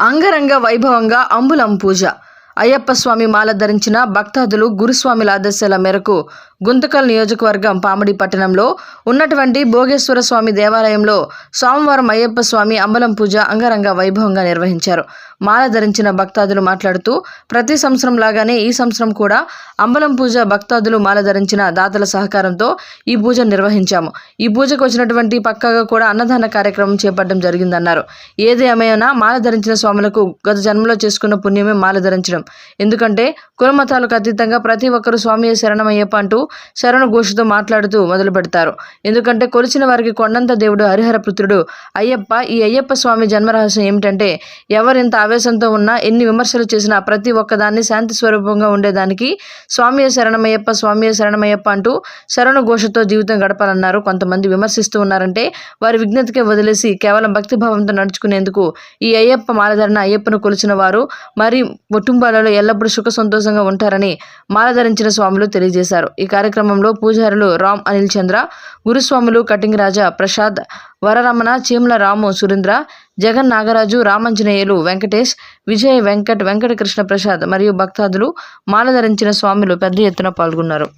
అంగరంగ వైభవంగా అంబులం పూజ. అయ్యప్ప స్వామి మాల ధరించిన భక్తాదులు గురుస్వామిల ఆదేశాల మేరకు గుంతకల్ నియోజకవర్గం పామడి పట్టణంలో ఉన్నటువంటి భోగేశ్వర స్వామి దేవాలయంలో సోమవారం అయ్యప్ప స్వామి అంబలం పూజ అంగరంగ వైభవంగా నిర్వహించారు. మాల ధరించిన భక్తాదులు మాట్లాడుతూ ప్రతి సంవత్సరం లాగానే ఈ సంవత్సరం కూడా అంబలం పూజ భక్తాదులు మాల ధరించిన దాతల సహకారంతో ఈ పూజ నిర్వహించాము. ఈ పూజకు వచ్చినటువంటి పక్కగా కూడా అన్నదాన కార్యక్రమం చేపట్టడం జరిగిందన్నారు. ఏది ఏమైనా మాల ధరించిన స్వాములకు గత జన్మలో చేసుకున్న పుణ్యమే మాల ధరించడం. ఎందుకంటే కులమతాలకు అతీతంగా ప్రతి ఒక్కరూ స్వామి శరణమయ్యప్ప అంటూ శరణ ఘోషతో మాట్లాడుతూ మొదలు పెడతారు. ఎందుకంటే కొలిచిన వారికి కొండంత దేవుడు హరిహర పుత్రుడు. అయ్యప్ప ఈ అయ్యప్ప స్వామి జన్మరహస్యం ఏమిటంటే ఎవరింత ఆవేశంతో ఉన్నా ఎన్ని విమర్శలు చేసినా ప్రతి ఒక్కదాన్ని శాంతి స్వరూపంగా ఉండేదానికి స్వామియ శరణమయ్యప్ప స్వామియ శరణమయ్యప్ప అంటూ శరణ ఘోషతో జీవితం గడపాలన్నారు. కొంతమంది విమర్శిస్తూ ఉన్నారంటే వారి విజ్ఞతకే వదిలేసి కేవలం భక్తిభావంతో నడుచుకునేందుకు ఈ అయ్యప్ప మాలధరణ అయ్యప్పను కొలిచిన వారు మరి కుటుంబాలలో ఎల్లప్పుడూ సుఖ సంతోషంగా ఉంటారని మాలధరించిన స్వాములు తెలియజేశారు. ఈ కార్యక్రమంలో పూజారులు రామ్ అనిల్ చంద్ర గురుస్వాములు కటింగ్ రాజా ప్రసాద్ వరరమణ చీమల రాము సురేంద్ర జగన్ నాగరాజు రామంజనేయులు వెంకటేష్ విజయ్ వెంకట్ వెంకటకృష్ణ ప్రసాద్ మరియు భక్తాదులు మాలధరించిన స్వాములు పెద్ద ఎత్తున పాల్గొన్నారు.